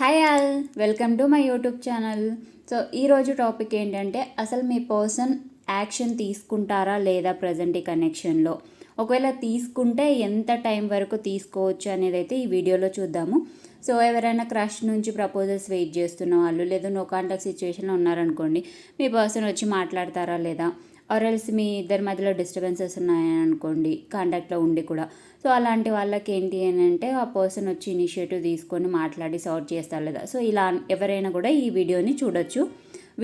Hi all welcome to my YouTube channel. So ఈరోజు topic ఏంటంటే అసలు మీ పర్సన్ యాక్షన్ తీసుకుంటారా లేదా ప్రజెంట్ ఈ కనెక్షన్లో? ఒకవేళ తీసుకుంటే ఎంత టైం వరకు తీసుకోవచ్చు అనేది అయితే ఈ వీడియోలో చూద్దాము. సో ఎవరైనా క్రష్ నుంచి ప్రపోజల్స్ వెయిట్ చేస్తున్న వాళ్ళు లేదా నో కాంటాక్ట్ సిచ్యువేషన్లో ఉన్నారనుకోండి మీ పర్సన్ వచ్చి మాట్లాడతారా లేదా? ఆర్ఎల్స్ మీ ఇద్దరి మధ్యలో డిస్టర్బెన్సెస్ ఉన్నాయని అనుకోండి కాంటాక్ట్లో ఉండి కూడా. సో అలాంటి వాళ్ళకి ఏంటి అని అంటే ఆ పర్సన్ వచ్చి ఇనిషియేటివ్ తీసుకొని మాట్లాడి సార్ట్ చేస్తారు లేదా? సో ఇలా ఎవరైనా కూడా ఈ వీడియోని చూడొచ్చు.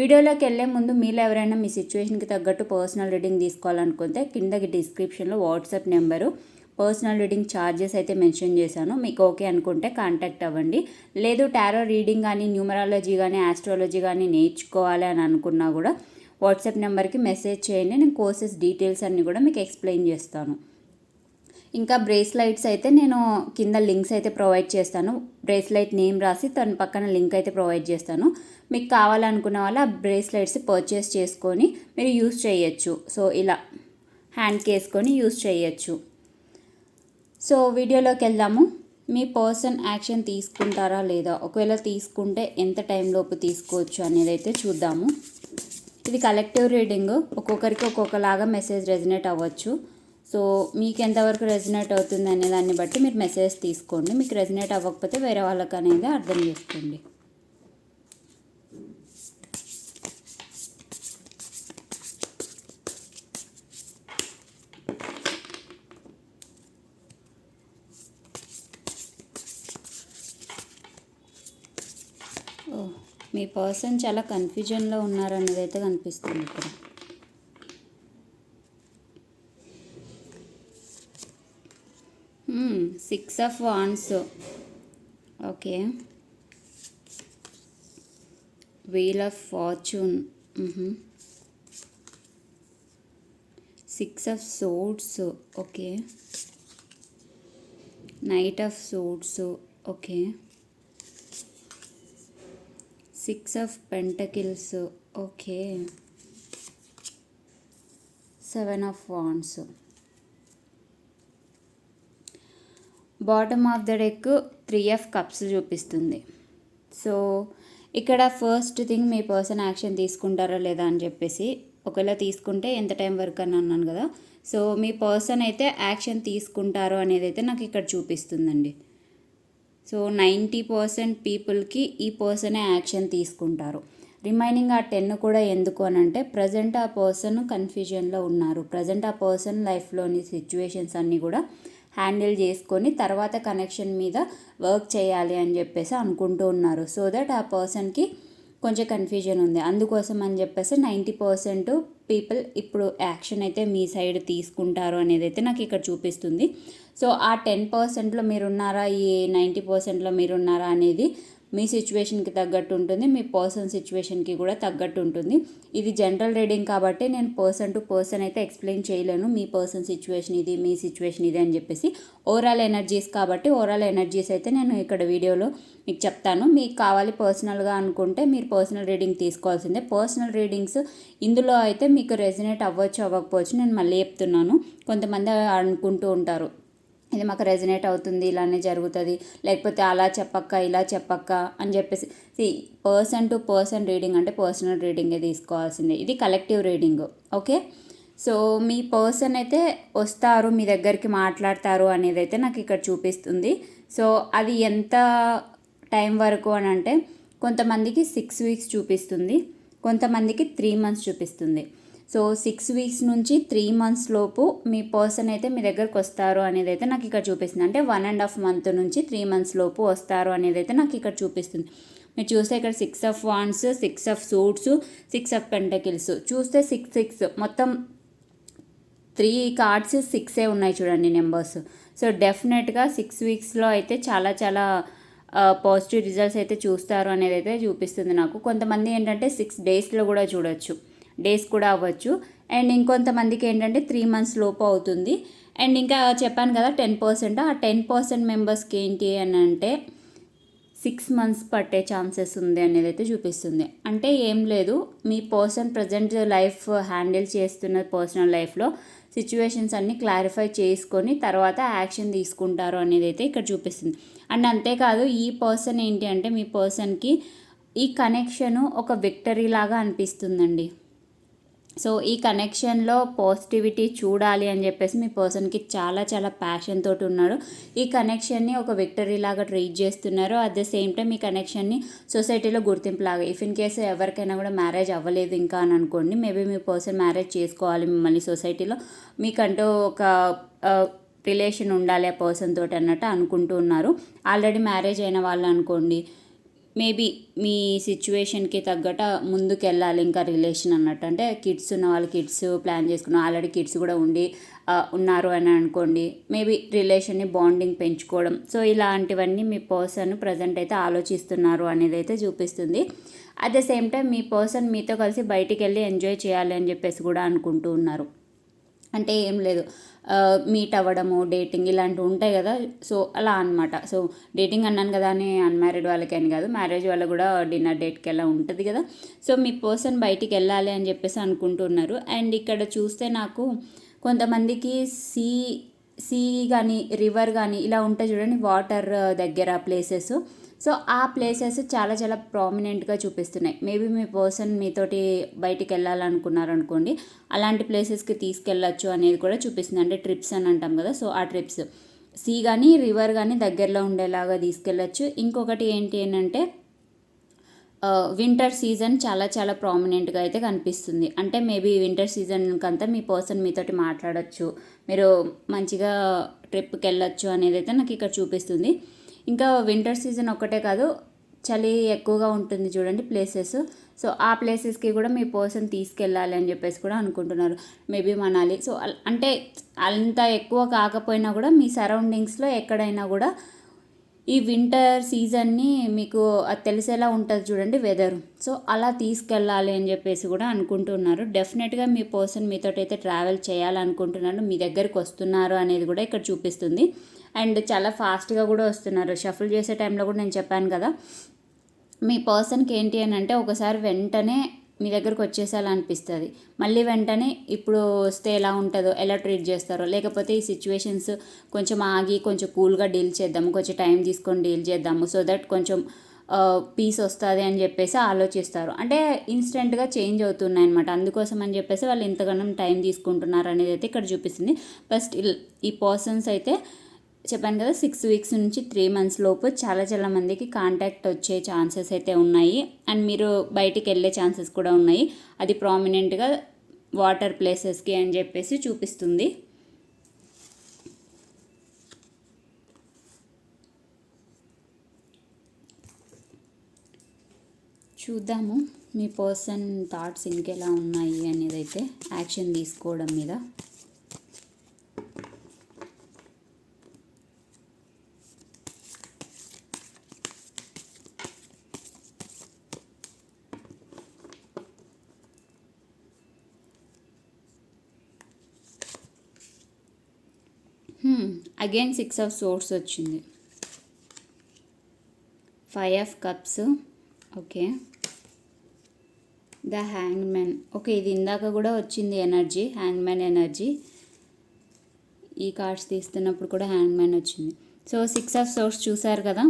వీడియోలోకి వెళ్ళే ముందు మీరు ఎవరైనా మీ సిచ్యువేషన్కి తగ్గట్టు పర్సనల్ రీడింగ్ తీసుకోవాలనుకుంటే కిందకి డిస్క్రిప్షన్లో WhatsApp number personal reading charges అయితే మెన్షన్ చేశాను. మీకు ఓకే అనుకుంటే కాంటాక్ట్ అవ్వండి. లేదు టారో రీడింగ్ కానీ న్యూమరాలజీ కానీ ఆస్ట్రాలజీ కానీ నేర్చుకోవాలి అని అనుకున్నా కూడా వాట్సాప్ నెంబర్కి మెసేజ్ చేయండి నేను కోర్సెస్ డీటెయిల్స్ అన్నీ కూడా మీకు ఎక్స్ప్లెయిన్ చేస్తాను. ఇంకా బ్రేస్లైట్స్ అయితే నేను కింద లింక్స్ అయితే ప్రొవైడ్ చేస్తాను. బ్రేస్లైట్ నేమ్ రాసి తన పక్కన లింక్ అయితే ప్రొవైడ్ చేస్తాను. మీకు కావాలనుకున్న వాళ్ళు ఆ బ్రేస్లైట్స్ పర్చేస్ చేసుకొని మీరు యూస్ చేయొచ్చు. సో ఇలా హ్యాండ్కి వేసుకొని యూస్ చేయొచ్చు. సో వీడియోలోకి వెళ్దాము. మీ పర్సన్ యాక్షన్ తీసుకుంటారా లేదా? ఒకవేళ తీసుకుంటే ఎంత టైంలోపు తీసుకోవచ్చు అనేది అయితే చూద్దాము. ఇది కలెక్టివ్ రీడింగ్ ఒక్కొక్కరికి ఒక్కొక్కలాగా మెసేజ్ రెజినేట్ అవ్వచ్చు. సో మీకు ఎంతవరకు రెజినేట్ అవుతుంది అనే దాన్ని బట్టి మీరు మెసేజ్ తీసుకోండి. మీకు రెజినేట్ అవ్వకపోతే వేరే వాళ్ళకి అనేది అర్థం చేసుకోండి. మీ పర్సన్ చాలా కన్ఫ్యూజన్లో ఉన్నారన్నది అయితే కనిపిస్తుంది ఇక్కడ. Six of wands okay. Wheel of fortune six of swords okay. Knight of swords okay. Six of pentacles. Okay. Seven of wands. Bottom of the deck three of cups చూపిస్తుంది. సో ఇక్కడ first thing మీ person action తీసుకుంటారా లేదా అని చెప్పేసి ఒకవేళ తీసుకుంటే ఎంత టైం వరకు అని అన్నాను కదా. సో మీ పర్సన్ అయితే యాక్షన్ తీసుకుంటారు అనేది అయితే నాకు ఇక్కడ చూపిస్తుందండి. సో నైంటీ పర్సెంట్ పీపుల్కి ఈ పర్సనే యాక్షన్ తీసుకుంటారు. రిమైనింగ్ ఆ టెన్ కూడా ఎందుకు అని అంటే ప్రజెంట్ ఆ పర్సన్ కన్ఫ్యూజన్లో ఉన్నారు. ప్రజెంట్ ఆ పర్సన్ లైఫ్లోని సిచ్యువేషన్స్ అన్నీ కూడా హ్యాండిల్ చేసుకొని తర్వాత కనెక్షన్ మీద వర్క్ చేయాలి అని చెప్పేసి అనుకుంటూ ఉన్నారు. సో దట్ ఆ పర్సన్కి కొంచెం కన్ఫ్యూజన్ ఉంది. అందుకోసం అని చెప్పేసి నైంటీ పర్సెంట్ పీపుల్ ఇప్పుడు యాక్షన్ అయితే మీ సైడ్ తీసుకుంటారు అనేది అయితే నాకు ఇక్కడ చూపిస్తుంది. సో ఆ టెన్ పర్సెంట్లో మీరున్నారా? ఈ నైంటీ పర్సెంట్లో మీరున్నారా అనేది మీ సిచ్యువేషన్కి తగ్గట్టు ఉంటుంది మీ పర్సన్ సిచ్యువేషన్కి కూడా తగ్గట్టు ఉంటుంది ఇది జనరల్ రీడింగ్ కాబట్టి నేను పర్సన్ టు పర్సన్ అయితే ఎక్స్ప్లెయిన్ చేయలేను. మీ పర్సన్ సిచ్యువేషన్ ఇది మీ సిచ్యువేషన్ ఇది అని చెప్పేసి ఓవరాల్ ఎనర్జీస్ కాబట్టి ఓవరాల్ ఎనర్జీస్ అయితే నేను ఇక్కడ వీడియోలో మీకు చెప్తాను. మీకు కావాలి పర్సనల్గా అనుకుంటే మీరు పర్సనల్ రీడింగ్ తీసుకోవాల్సిందే. పర్సనల్ రీడింగ్స్ ఇందులో అయితే మీకు రెజినేట్ అవ్వచ్చు అవ్వకపోవచ్చు నేను మళ్ళీ చెప్తున్నాను. కొంతమంది అనుకుంటూ ఉంటారు. ఇది మాకు రెజినేట్ అవుతుంది ఇలానే జరుగుతుంది. లేకపోతే అలా చెప్పక్క ఇలా చెప్పక్క అని చెప్పేసి. సి పర్సన్ టు పర్సన్ రీడింగ్ అంటే పర్సనల్ రీడింగే తీసుకోవాల్సిందే. ఇది కలెక్టివ్ రీడింగ్ ఓకే? సో మీ పర్సన్ అయితే వస్తారు మీ దగ్గరికి మాట్లాడతారు అనేది అయితే నాకు ఇక్కడ చూపిస్తుంది. సో అది ఎంత టైం వరకు అని అంటే కొంతమందికి సిక్స్ వీక్స్ చూపిస్తుంది కొంతమందికి త్రీ మంత్స్ చూపిస్తుంది. సో సిక్స్ వీక్స్ నుంచి త్రీ మంత్స్ లోపు మీ పర్సన్ అయితే మీ దగ్గరకు వస్తారు అనేది అయితే నాకు ఇక్కడ చూపిస్తుంది. అంటే వన్ అండ్ హాఫ్ మంత్ నుంచి త్రీ మంత్స్ లోపు వస్తారు అనేది అయితే నాకు ఇక్కడ చూపిస్తుంది. మీరు చూస్తే ఇక్కడ six of wands six of swords six of pentacles చూస్తే సిక్స్ సిక్స్ మొత్తం త్రీ కార్డ్స్ సిక్సే ఉన్నాయి చూడండి నెంబర్స్ సో డెఫినెట్గా సిక్స్ వీక్స్లో అయితే చాలా చాలా పాజిటివ్ రిజల్ట్స్ అయితే చూస్తారు అనేది అయితే చూపిస్తుంది నాకు. కొంతమంది ఏంటంటే సిక్స్ డేస్లో కూడా చూడొచ్చు. డేస్ కూడా అవ్వచ్చు. అండ్ ఇంకొంతమందికి ఏంటంటే త్రీ మంత్స్ లోపు అవుతుంది. అండ్ ఇంకా చెప్పాను కదా టెన్ పర్సెంట్? ఆ టెన్ పర్సెంట్ మెంబర్స్కి ఏంటి అని అంటే సిక్స్ మంత్స్ పట్టే ఛాన్సెస్ ఉంది అనేది అయితే చూపిస్తుంది. అంటే ఏం లేదు. మీ పర్సన్ ప్రజెంట్ లైఫ్ హ్యాండిల్ చేస్తున్న పర్సనల్ లైఫ్లో సిచ్యువేషన్స్ అన్నీ క్లారిఫై చేసుకొని తర్వాత యాక్షన్ తీసుకుంటారు అనేది అయితే ఇక్కడ చూపిస్తుంది. అండ్ అంతేకాదు ఈ పర్సన్ ఏంటి అంటే మీ పర్సన్కి ఈ కనెక్షను ఒక విక్టరీ లాగా అనిపిస్తుందండి. సో ఈ కనెక్షన్లో పాజిటివిటీ చూడాలి అని చెప్పేసి మీ పర్సన్కి చాలా చాలా ప్యాషన్ తోటి ఉన్నాడు. ఈ కనెక్షన్ని ఒక విక్టరీ లాగా ట్రీట్ చేస్తున్నారు. అట్ ద సేమ్ టైం ఈ కనెక్షన్ని సొసైటీలో గుర్తింపు లాగా ఇఫ్ ఇన్ కేసు ఎవరికైనా కూడా మ్యారేజ్ అవ్వలేదు ఇంకా అని అనుకోండి మేబీ మీ పర్సన్ మ్యారేజ్ చేసుకోవాలి మిమ్మల్ని సొసైటీలో మీకంటూ ఒక రిలేషన్ ఉండాలి ఆ పర్సన్ తోటి అన్నట్టు అనుకుంటూ ఉన్నారు. ఆల్రెడీ మ్యారేజ్ అయిన వాళ్ళు అనుకోండి మేబీ మీ సిచ్యువేషన్కి తగ్గట ముందుకు వెళ్ళాలి ఇంకా రిలేషన్ అన్నట్టు. అంటే కిడ్స్ ఉన్న వాళ్ళు కిడ్స్ ప్లాన్ చేసుకున్న ఆల్రెడీ కిడ్స్ కూడా ఉండి ఉన్నారు అని అనుకోండి మేబీ రిలేషన్ని బాండింగ్ పెంచుకోవడం. సో ఇలాంటివన్నీ మీ పర్సన్ ప్రజెంట్ అయితే ఆలోచిస్తున్నారు అనేది అయితే చూపిస్తుంది. అట్ ద సేమ్ టైం మీ పర్సన్ మీతో కలిసి బయటికి వెళ్ళి ఎంజాయ్ చేయాలి అని చెప్పేసి కూడా అనుకుంటూ ఉన్నారు. అంటే ఏం లేదు. మీట్ అవ్వడము డేటింగ్ ఇలాంటివి ఉంటాయి కదా. సో అలా అనమాట సో డేటింగ్ అన్నాను కదా అని అన్మ్యారీడ్ వాళ్ళకి అని కాదు మ్యారేజ్ వాళ్ళకి కూడా డిన్నర్ డేట్కి ఎలా ఉంటుంది కదా. సో మీ పర్సన్ బయటికి వెళ్ళాలి అని చెప్పేసి అనుకుంటున్నారు. అండ్ ఇక్కడ చూస్తే నాకు కొంతమందికి సీ సీ కానీ రివర్ కానీ ఇలా ఉంటాయి చూడండి వాటర్ దగ్గర ప్లేసెస్ సో ఆ ప్లేసెస్ చాలా చాలా ప్రామినెంట్గా చూపిస్తున్నాయి. మేబీ మీ పర్సన్ మీతోటి బయటికి వెళ్ళాలనుకున్నారనుకోండి అలాంటి ప్లేసెస్కి తీసుకెళ్ళచ్చు అనేది కూడా చూపిస్తుంది. అంటే ట్రిప్స్ అని అంటాం కదా సో ఆ ట్రిప్స్. సీ కానీ రివర్ కానీ దగ్గరలో ఉండేలాగా తీసుకెళ్ళచ్చు. ఇంకొకటి ఏంటి ఏంటంటే వింటర్ సీజన్ చాలా చాలా ప్రామినెంట్గా అయితే కనిపిస్తుంది. అంటే మేబీ వింటర్ సీజన్కంతా మీ పర్సన్ మీతోటి మాట్లాడచ్చు. మీరు మంచిగా ట్రిప్కి వెళ్ళొచ్చు అనేది అయితే నాకు ఇక్కడ చూపిస్తుంది. ఇంకా వింటర్ సీజన్ ఒక్కటే కాదు చలి ఎక్కువగా ఉంటుంది చూడండి ప్లేసెస్ సో ఆ ప్లేసెస్కి కూడా మీ పర్సన్ తీసుకెళ్ళాలి అని చెప్పేసి కూడా అనుకుంటున్నారు. మేబీ మనాలి సో అంటే అంత ఎక్కువ కాకపోయినా కూడా మీ సరౌండింగ్స్లో ఎక్కడైనా కూడా ఈ వింటర్ సీజన్ని మీకు అది తెలిసేలా ఉంటుంది చూడండి వెదర్ సో అలా తీసుకెళ్ళాలి అని చెప్పేసి కూడా అనుకుంటున్నారు. డెఫినెట్గా మీ పర్సన్ మీతో అయితే ట్రావెల్ చేయాలనుకుంటున్నారు. మీ దగ్గరికి వస్తున్నారు అనేది కూడా ఇక్కడ చూపిస్తుంది. అండ్ చాలా ఫాస్ట్గా కూడా వస్తున్నారు. షఫుల్ చేసే టైంలో కూడా నేను చెప్పాను కదా. మీ పర్సన్కి ఏంటి అని అంటే ఒకసారి వెంటనే మీ దగ్గరకు వచ్చేసేయాలనిపిస్తుంది మళ్ళీ వెంటనే ఇప్పుడు వస్తే ఎలా ఉంటుందో ఎలా ట్రీట్ చేస్తారో లేకపోతే ఈ సిచ్యువేషన్స్ కొంచెం ఆగి కొంచెం కూల్గా డీల్ చేద్దాము కొంచెం టైం తీసుకొని డీల్ చేద్దాము సో దట్ కొంచెం పీస్ వస్తుంది అని చెప్పేసి ఆలోచిస్తారు. అంటే ఇన్స్టెంట్గా చేంజ్ అవుతున్నాయి అనమాట అందుకోసం అని చెప్పేసి వాళ్ళు ఇంతగానం టైం తీసుకుంటున్నారు అనేది అయితే ఇక్కడ చూపిస్తుంది. ఫస్ట్ ఈ పర్సన్స్ అయితే చెప్పాను కదా సిక్స్ వీక్స్ నుంచి త్రీ మంత్స్ లోపు చాలా చాలా మందికి కాంటాక్ట్ వచ్చే ఛాన్సెస్ అయితే ఉన్నాయి. అండ్ మీరు బయటికి వెళ్ళే ఛాన్సెస్ కూడా ఉన్నాయి. అది ప్రామినెంట్గా వాటర్ ప్లేసెస్కి అని చెప్పేసి చూపిస్తుంది. చూద్దాము మీ పర్సన్ థాట్స్ ఇంకెలా ఉన్నాయి అనేది అయితే యాక్షన్ తీసుకోవడం మీద. అగైన్ సిక్స్ ఆఫ్ సోర్స్ వచ్చింది. Five of cups okay the hangman okay ఇది ఇందాక కూడా వచ్చింది ఎనర్జీ హ్యాంగ్మెన్ ఎనర్జీ ఈ కార్డ్స్ తీస్తున్నప్పుడు కూడా హ్యాంగ్మెన్ వచ్చింది. సో సిక్స్ ఆఫ్ సోర్స్ చూసారు కదా?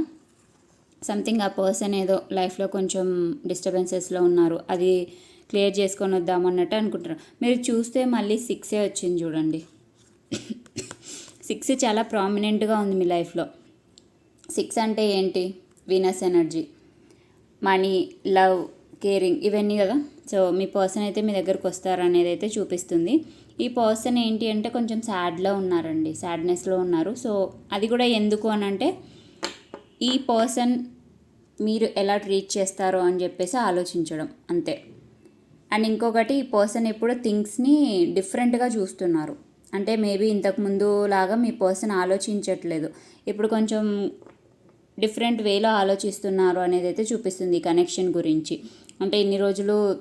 సంథింగ్ ఆ పర్సన్ ఏదో లైఫ్లో కొంచెం డిస్టర్బెన్సెస్లో ఉన్నారు అది క్లియర్ చేసుకొని వద్దామన్నట్టు అనుకుంటున్నారు. మీరు చూస్తే మళ్ళీ సిక్సే వచ్చింది చూడండి. సిక్స్ చాలా ప్రామినెంట్గా ఉంది మీ లైఫ్లో. సిక్స్ అంటే ఏంటి? Venus energy money love caring ఇవన్నీ కదా. సో మీ పర్సన్ అయితే మీ దగ్గరకు వస్తారనేది అయితే చూపిస్తుంది. ఈ పర్సన్ ఏంటి అంటే కొంచెం సాడ్లో ఉన్నారండి. సాడ్నెస్లో ఉన్నారు. సో అది కూడా ఎందుకు అని అంటే ఈ పర్సన్ మీరు ఎలా ట్రీట్ చేస్తారో అని చెప్పేసి ఆలోచించడం. అంతే. అండ్ ఇంకొకటి ఈ పర్సన్ ఎప్పుడు థింగ్స్ని డిఫరెంట్గా చూస్తున్నారు. అంటే మేబీ ఇంతకుముందు లాగా మీ పర్సన్ ఆలోచించట్లేదు. ఇప్పుడు కొంచెం డిఫరెంట్ వేలో ఆలోచిస్తున్నారు అనేది అయితే చూపిస్తుంది కనెక్షన్ గురించి. అంటే ఇన్ని రోజులు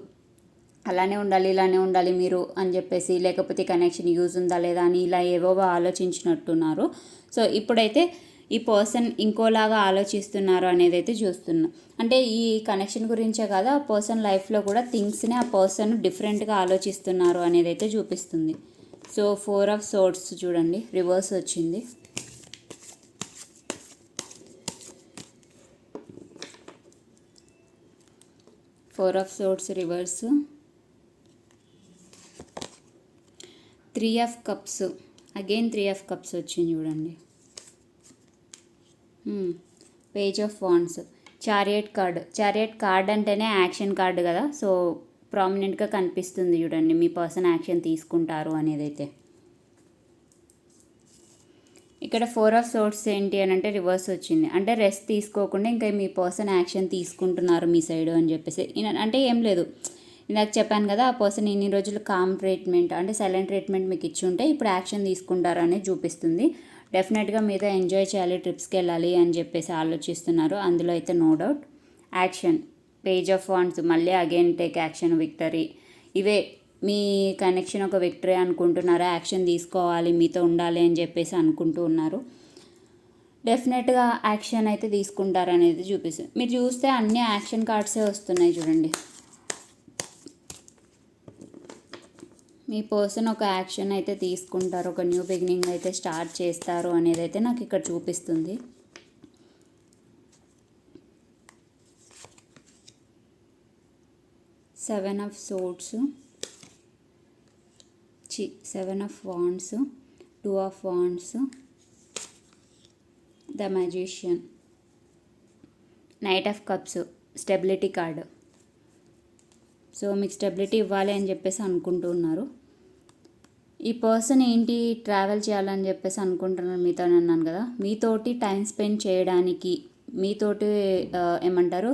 అలానే ఉండాలి ఇలానే ఉండాలి మీరు అని చెప్పేసి లేకపోతే కనెక్షన్ యూజ్ ఉందా లేదా అని ఇలా ఏవో ఆలోచించినట్టున్నారు. సో ఇప్పుడైతే ఈ పర్సన్ ఇంకోలాగా ఆలోచిస్తున్నారు అనేది అయితే చూస్తున్నా. అంటే ఈ కనెక్షన్ గురించే కాదు? ఆ పర్సన్ లైఫ్లో కూడా థింగ్స్ని ఆ పర్సన్ డిఫరెంట్గా ఆలోచిస్తున్నారు అనేది అయితే చూపిస్తుంది. సో ఫోర్ ఆఫ్ సోర్ట్స్ చూడండి రివర్స్ వచ్చింది. Four of swords reverse. Three of cups again three of cups వచ్చింది చూడండి. Page of wands. Chariot card chariot card అంటేనే యాక్షన్ కార్డు కదా సో ప్రామినెంట్గా కనిపిస్తుంది చూడండి. మీ పర్సన్ యాక్షన్ తీసుకుంటారు అనేది అయితే ఇక్కడ ఫోర్ ఆఫ్ సోర్స్ ఏంటి అని అంటే రివర్స్ వచ్చింది. అంటే రెస్ట్ తీసుకోకుండా ఇంకా మీ పర్సన్ యాక్షన్ తీసుకుంటున్నారు మీ సైడ్ అని చెప్పేసి. అంటే ఏం లేదు. ఇందాక చెప్పాను కదా ఆ పర్సన్ ఇన్ని రోజులు కామ్ ట్రీట్మెంట్ అంటే సైలెంట్ ట్రీట్మెంట్ మీకు ఇచ్చి ఉంటే ఇప్పుడు యాక్షన్ తీసుకుంటారు అనేది చూపిస్తుంది. డెఫినెట్గా మీతో ఎంజాయ్ చేయాలి ట్రిప్స్కి వెళ్ళాలి అని చెప్పేసి ఆలోచిస్తున్నారు. అందులో అయితే no doubt. Action. Page of wands మళ్ళీ అగైన్ టేక్ యాక్షన్ విక్టరీ ఇవే మీ కనెక్షన్ ఒక విక్టరీ అనుకుంటున్నారా? యాక్షన్ తీసుకోవాలి మీతో ఉండాలి అని చెప్పేసి అనుకుంటూ ఉన్నారు. డెఫినెట్గా యాక్షన్ అయితే తీసుకుంటారనేది చూపిస్తుంది మీరు చూస్తే అన్ని యాక్షన్ కార్డ్సే వస్తున్నాయి చూడండి. మీ పర్సన్ ఒక యాక్షన్ అయితే తీసుకుంటారు ఒక న్యూ బిగినింగ్ అయితే స్టార్ట్ చేస్తారు అనేది అయితే నాకు ఇక్కడ చూపిస్తుంది. సెవెన్ ఆఫ్ సోట్స్ చి seven of wands two of wands the magician knight of cups stability card. So మీకు స్టెబిలిటీ ఇవ్వాలి అని చెప్పేసి అనుకుంటూ ఉన్నారు ఈ పర్సన్ ఏంటి ట్రావెల్ చేయాలని చెప్పేసి అనుకుంటున్నాను మీతో అన్నాను కదా. మీతోటి టైం స్పెండ్ చేయడానికి మీతోటి ఏమంటారు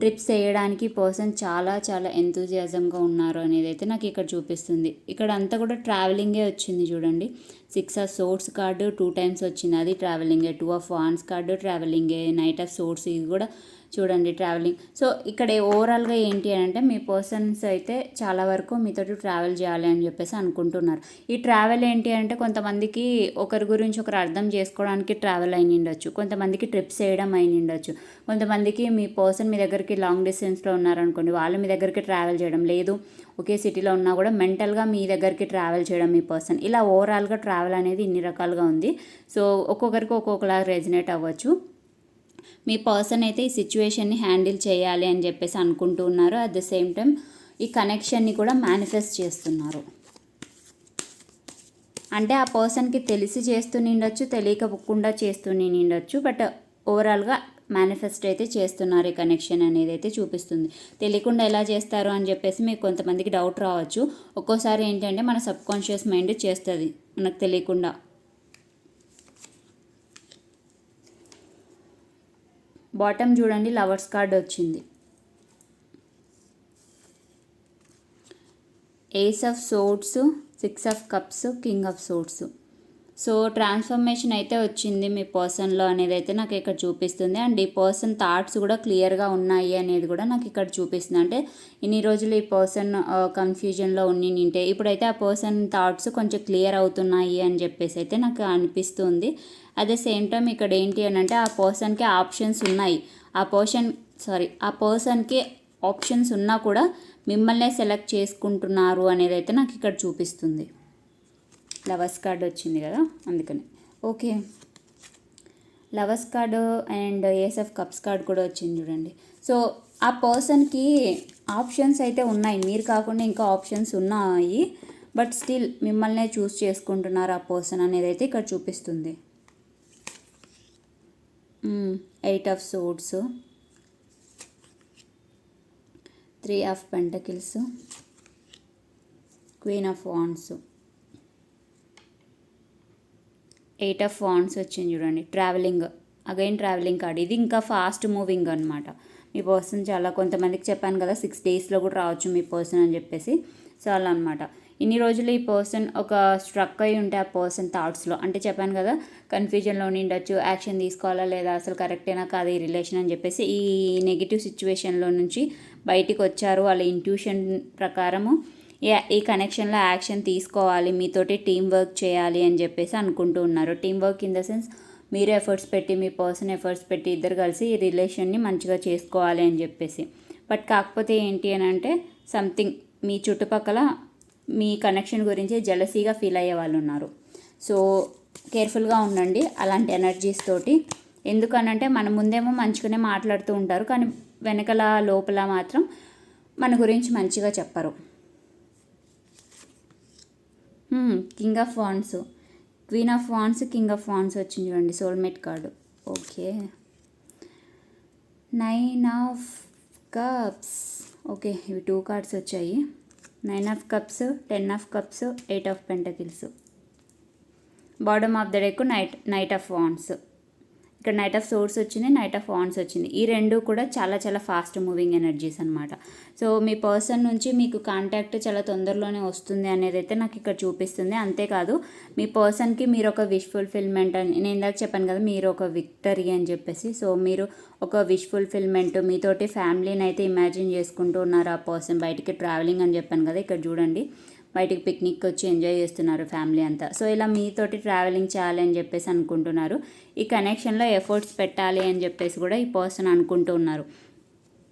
ట్రిప్స్ వేయడానికి పర్సన్ చాలా చాలా ఎంతూజియాజంగా ఉన్నారు అనేది అయితే నాకు ఇక్కడ చూపిస్తుంది. ఇక్కడ అంతా కూడా ట్రావెలింగే వచ్చింది చూడండి. Six of swords card two times వచ్చింది. అది ట్రావెలింగే టూ ఆఫ్ వాన్స్ కార్డు ట్రావెలింగే నైట్ ఆఫ్ సోర్స్ ఇది కూడా చూడండి ట్రావెలింగ్ సో ఇక్కడ ఓవరాల్గా ఏంటి అని అంటే మీ పర్సన్స్ అయితే చాలా వరకు మీతో ట్రావెల్ చేయాలి అని చెప్పేసి అనుకుంటున్నారు. ఈ ట్రావెల్ ఏంటి అంటే కొంతమందికి ఒకరి గురించి ఒకరు అర్థం చేసుకోవడానికి ట్రావెల్ అయిన ఉండొచ్చు కొంతమందికి ట్రిప్స్ వేయడం అయిన ఉండొచ్చు కొంతమందికి మీ పర్సన్ మీ దగ్గరికి లాంగ్ డిస్టెన్స్లో ఉన్నారనుకోండి వాళ్ళు మీ దగ్గరికి ట్రావెల్ చేయడం లేదు. ఒకే సిటీలో ఉన్నా కూడా మెంటల్గా మీ దగ్గరికి ట్రావెల్ చేయడం మీ పర్సన్ ఇలా ఓవరాల్గా ట్రావెల్ అనేది ఇన్ని రకాలుగా ఉంది. సో ఒక్కొక్కరికి ఒక్కొక్కలా రెజినేట్ అవ్వచ్చు. మీ పర్సన్ అయితే ఈ సిచ్యువేషన్ని హ్యాండిల్ చేయాలి అని చెప్పేసి అనుకుంటూ ఉన్నారు. అట్ ద సేమ్ టైం ఈ కనెక్షన్ని కూడా మేనిఫెస్ట్ చేస్తున్నారు. అంటే ఆ పర్సన్కి తెలిసి చేస్తూ నిండొచ్చు తెలియకుండా చేస్తూ నిండొచ్చు బట్ ఓవరాల్గా మేనిఫెస్ట్ అయితే చేస్తున్నారు ఈ కనెక్షన్ అనేది అయితే చూపిస్తుంది. తెలియకుండా ఎలా చేస్తారు అని చెప్పేసి మీకు కొంతమందికి డౌట్ రావచ్చు. ఒక్కోసారి ఏంటంటే మన సబ్కాన్షియస్ మైండ్ చేస్తుంది. మనకు తెలియకుండా. బాటమ్ చూడండి లవర్స్ కార్డ్ వచ్చింది. Ace of swords six of cups king of swords. So transformation అయితే వచ్చింది మీ పర్సన్లో అనేది అయితే నాకు ఇక్కడ చూపిస్తుంది. అండ్ ఈ పర్సన్ థాట్స్ కూడా క్లియర్గా ఉన్నాయి అనేది కూడా నాకు ఇక్కడ చూపిస్తుంది. అంటే ఇన్ని రోజులు ఈ పర్సన్ కన్ఫ్యూజన్లో ఉండి నింటే ఇప్పుడైతే ఆ పర్సన్ థాట్స్ కొంచెం క్లియర్ అవుతున్నాయి అని చెప్పేసి అయితే నాకు అనిపిస్తుంది. అట్ ద సేమ్ టైం ఇక్కడ ఏంటి అని అంటే ఆ పర్సన్కి ఆప్షన్స్ ఉన్నాయి. ఆ పర్సన్ సారీ ఆ పర్సన్కి ఆప్షన్స్ ఉన్నా కూడా మిమ్మల్నే సెలెక్ట్ చేసుకుంటున్నారు అనేది అయితే నాకు ఇక్కడ చూపిస్తుంది. లవర్స్ కార్డ్ వచ్చింది కదా అందుకని. Okay. Lovers card and ace of cups card కూడా వచ్చింది చూడండి. సో ఆ పర్సన్కి ఆప్షన్స్ అయితే ఉన్నాయి. మీరు కాకుండా ఇంకా ఆప్షన్స్ ఉన్నాయి. బట్ స్టిల్ మిమ్మల్నే చూస్ చేసుకుంటున్నారు ఆ పర్సన్ అనేది అయితే ఇక్కడ చూపిస్తుంది. Eight of swords. Three of pentacles. Queen of wands. Eight of wands వచ్చింది చూడండి. ట్రావెలింగ్ అగైన్ ట్రావెలింగ్ కార్డ్ ఇది ఇంకా ఫాస్ట్ మూవింగ్ అనమాట మీ పర్సన్ చాలా కొంతమందికి చెప్పాను కదా సిక్స్ డేస్లో కూడా రావచ్చు మీ పర్సన్ అని చెప్పేసి. సో అలా అనమాట ఇన్ని రోజులు ఈ పర్సన్ ఒక స్ట్రక్ అయి ఉంటే ఆ పర్సన్ థాట్స్లో అంటే చెప్పాను కదా కన్ఫ్యూజన్లో ఉండొచ్చు యాక్షన్ తీసుకోవాలా లేదా అసలు కరెక్టేనా కాదు ఈ రిలేషన్ అని చెప్పేసి ఈ నెగిటివ్ సిచ్యువేషన్లో నుంచి బయటికి వచ్చారు వాళ్ళ ఇంట్యూషన్ ప్రకారము. ఈ- ఈ కనెక్షన్లో యాక్షన్ తీసుకోవాలి మీతోటి టీం వర్క్ చేయాలి అని చెప్పేసి అనుకుంటూ ఉన్నారు. Team work in the sense మీరు ఎఫర్ట్స్ పెట్టి మీ పర్సన్ ఎఫర్ట్స్ పెట్టి ఇద్దరు కలిసి ఈ రిలేషన్ని మంచిగా చేసుకోవాలి అని చెప్పేసి. బట్ కాకపోతే ఏంటి అని అంటే సంథింగ్ మీ చుట్టుపక్కల మీ కనెక్షన్ గురించి జలసీగా ఫీల్ అయ్యే వాళ్ళు ఉన్నారు. సో కేర్ఫుల్గా ఉండండి అలాంటి ఎనర్జీస్ తోటి. ఎందుకనంటే మన ముందేమో మంచిగానే మాట్లాడుతూ ఉంటారు కానీ వెనకల లోపల మాత్రం మన గురించి మంచిగా చెప్పరు. King of wands queen of wands king of wands వచ్చింది చూడండి soulmate card okay nine of cups okay ఇవి టూ కార్డ్స్ వచ్చాయి. Nine of cups ten of cups eight of pentacles bottom of the deck knight knight of wands ఇక్కడ knight of swords వచ్చింది knight of wands వచ్చింది. ఈ రెండు కూడా చాలా చాలా ఫాస్ట్ మూవింగ్ ఎనర్జీస్ అనమాట సో మీ పర్సన్ నుంచి మీకు కాంటాక్ట్ చాలా తొందరలోనే వస్తుంది అనేది అయితే నాకు ఇక్కడ చూపిస్తుంది. అంతేకాదు మీ పర్సన్కి మీరు ఒక విష్ ఫుల్ఫిల్మెంట్ అని నేను ఇందాక చెప్పాను కదా మీరు ఒక విక్టరీ అని చెప్పేసి సో మీరు ఒక విష్ ఫుల్ఫిల్మెంట్ మీతోటి ఫ్యామిలీని అయితే ఇమాజిన్ చేసుకుంటూ ఉన్నారు ఆ పర్సన్ బయటికి ట్రావెలింగ్ అని చెప్పాను కదా ఇక్కడ చూడండి. బయటికి పిక్నిక్ వచ్చి ఎంజాయ్ చేస్తున్నారు ఫ్యామిలీ అంతా. సో ఇలా మీతోటి ట్రావెలింగ్ చేయాలి అని చెప్పేసి అనుకుంటున్నారు. ఈ కనెక్షన్లో ఎఫర్ట్స్ పెట్టాలి అని చెప్పేసి కూడా ఈ పర్సన్ అనుకుంటూ ఉన్నారు.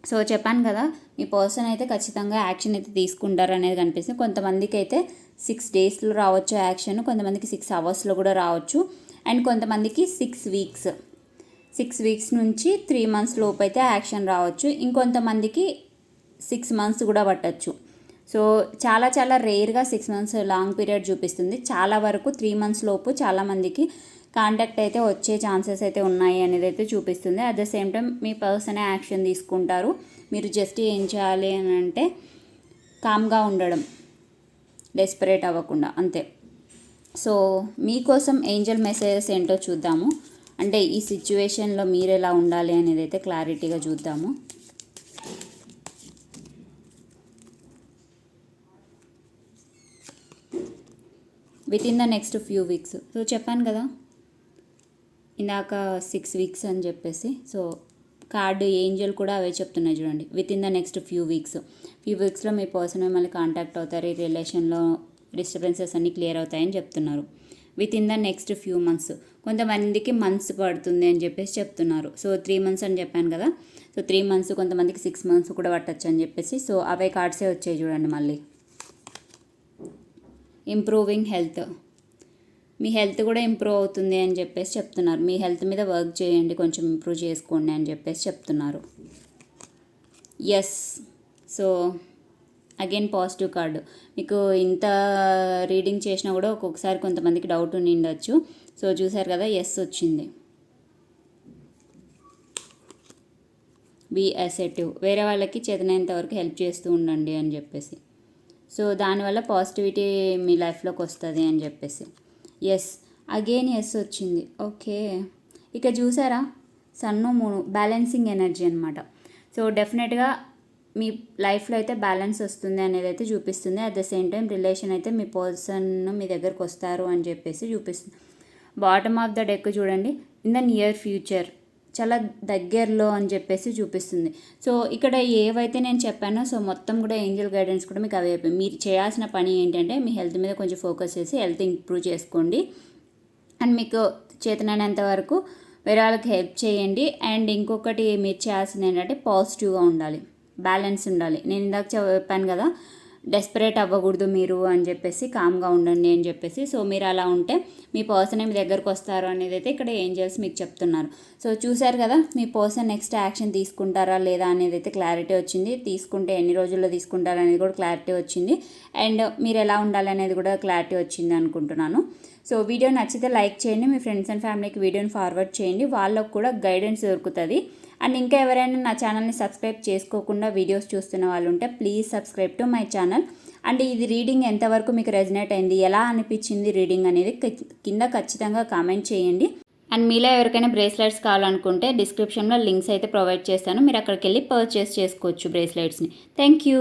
సో చెప్పాను కదా మీ పర్సన్ అయితే ఖచ్చితంగా యాక్షన్ అయితే తీసుకుంటారు అనేది కనిపిస్తుంది. కొంతమందికి అయితే సిక్స్ డేస్లో రావచ్చు యాక్షన్ కొంతమందికి సిక్స్ అవర్స్లో కూడా రావచ్చు. అండ్ కొంతమందికి సిక్స్ వీక్స్ సిక్స్ వీక్స్ నుంచి త్రీ మంత్స్ లోపు అయితే యాక్షన్ రావచ్చు. ఇంకొంతమందికి సిక్స్ మంత్స్ కూడా పట్టచ్చు. సో చాలా చాలా రేర్గా సిక్స్ మంత్స్ లాంగ్ పీరియడ్ చూపిస్తుంది. చాలా వరకు త్రీ మంత్స్ లోపు చాలామందికి కాంటాక్ట్ అయితే వచ్చే ఛాన్సెస్ అయితే ఉన్నాయి అనేది అయితే చూపిస్తుంది. అట్ ద సేమ్ టైం మీ పర్సనే యాక్షన్ తీసుకుంటారు. మీరు జస్ట్ ఏం చేయాలి అని అంటే కామ్గా ఉండడం. డెస్పరేట్ అవ్వకుండా అంతే. సో మీకోసం ఏంజల్ మెసేజెస్ ఏంటో చూద్దాము. అంటే ఈ సిచ్యువేషన్లో మీరు ఎలా ఉండాలి అనేది అయితే క్లారిటీగా చూద్దాము. Within the next few weeks so చెప్పాను కదా. ఇందాక సిక్స్ వీక్స్ అని చెప్పేసి. సో కార్డు ఏంజల్ కూడా అవే చెప్తున్నాయి చూడండి. Within the next few weeks few వీక్స్లో మీ పర్సన్ మిమ్మల్ని కాంటాక్ట్ అవుతారు. ఈ రిలేషన్లో డిస్టర్బెన్సెస్ అన్నీ క్లియర్ అవుతాయని చెప్తున్నారు. Within the next few months కొంతమందికి మంత్స్ పడుతుంది అని చెప్పేసి చెప్తున్నారు. సో త్రీ మంత్స్ అని చెప్పాను కదా. సో త్రీ మంత్స్ కొంతమందికి సిక్స్ మంత్స్ కూడా పట్టచ్చు అని చెప్పేసి. సో అవే కార్డ్సే వచ్చాయి చూడండి మళ్ళీ. ఇంప్రూవింగ్ హెల్త్ మీ హెల్త్ కూడా ఇంప్రూవ్ అవుతుంది అని చెప్పేసి చెప్తున్నారు. మీ హెల్త్ మీద వర్క్ చేయండి కొంచెం ఇంప్రూవ్ చేసుకోండి అని చెప్పేసి చెప్తున్నారు. Yes so again positive card మీకు ఇంత రీడింగ్ చేసినా కూడా ఒక్కొక్కసారి కొంతమందికి డౌట్ ఉండొచ్చు. సో చూసారు కదా ఎస్ వచ్చింది. బీ అసెటివ్ వేరే వాళ్ళకి చేతనైనంత వరకు హెల్ప్ చేస్తూ ఉండండి అని చెప్పేసి. సో దానివల్ల పాజిటివిటీ మీ లైఫ్లోకి వస్తుంది అని చెప్పేసి. ఎస్ అగైన్ ఎస్ వచ్చింది. ఓకే ఇక చూసారా? సన్ను మూడు బ్యాలెన్సింగ్ ఎనర్జీ అనమాట సో డెఫినెట్గా మీ లైఫ్లో అయితే బ్యాలెన్స్ వస్తుంది అనేది అయితే చూపిస్తుంది. At the same time relation అయితే మీ పర్సన్ మీ దగ్గరకు వస్తారు అని చెప్పేసి చూపిస్తుంది. బాటమ్ ఆఫ్ ద డెక్ చూడండి. ఇన్ ద నియర్ ఫ్యూచర్ చాలా దగ్గరలో అని చెప్పేసి చూపిస్తుంది. సో ఇక్కడ ఏవైతే నేను చెప్పానో సో మొత్తం కూడా ఏంజల్ గైడెన్స్ కూడా మీకు అవే మీరు చేయాల్సిన పని ఏంటంటే మీ హెల్త్ మీద కొంచెం ఫోకస్ చేసి హెల్త్ ఇంప్రూవ్ చేసుకోండి. అండ్ మీకు చేతనైనంత వరకు వేరే వాళ్ళకి హెల్ప్ చేయండి. అండ్ ఇంకొకటి మీరు చేయాల్సింది ఏంటంటే పాజిటివ్గా ఉండాలి. బ్యాలెన్స్ ఉండాలి. నేను ఇందాక చెప్పాను కదా డెస్పరేట్ అవ్వకూడదు మీరు అని చెప్పేసి కామ్గా ఉండండి అని చెప్పేసి సో మీరు అలా ఉంటే మీ పర్సన్ మీ దగ్గరకు వస్తారు అనేది అయితే ఇక్కడ ఏంజల్స్ మీకు చెప్తున్నారు. సో చూశారు కదా మీ పర్సన్ నెక్స్ట్ యాక్షన్ తీసుకుంటారా లేదా అనేది అయితే క్లారిటీ వచ్చింది. తీసుకుంటే ఎన్ని రోజుల్లో తీసుకుంటారా అనేది కూడా క్లారిటీ వచ్చింది. అండ్ మీరు ఎలా ఉండాలి అనేది కూడా క్లారిటీ వచ్చింది అనుకుంటున్నాను. సో వీడియో నచ్చితే లైక్ చేయండి మీ ఫ్రెండ్స్ అండ్ ఫ్యామిలీకి వీడియోని ఫార్వర్డ్ చేయండి. వాళ్ళకు కూడా గైడెన్స్ దొరుకుతుంది. అండ్ ఇంకా ఎవరైనా నా ఛానల్ని సబ్స్క్రైబ్ చేసుకోకుండా వీడియోస్ చూస్తున్న వాళ్ళు ఉంటే please subscribe to my channel. And ఇది రీడింగ్ ఎంతవరకు మీకు రెజినేట్ అయింది ఎలా అనిపించింది రీడింగ్ అనేది కింద ఖచ్చితంగా కామెంట్ చేయండి. అండ్ మీలో ఎవరికైనా బ్రేస్లెట్స్ కావాలనుకుంటే డిస్క్రిప్షన్లో లింక్స్ అయితే ప్రొవైడ్ చేస్తాను. మీరు అక్కడికి వెళ్ళి పర్చేస్ చేసుకోవచ్చు బ్రేస్లెట్స్ని. Thank you.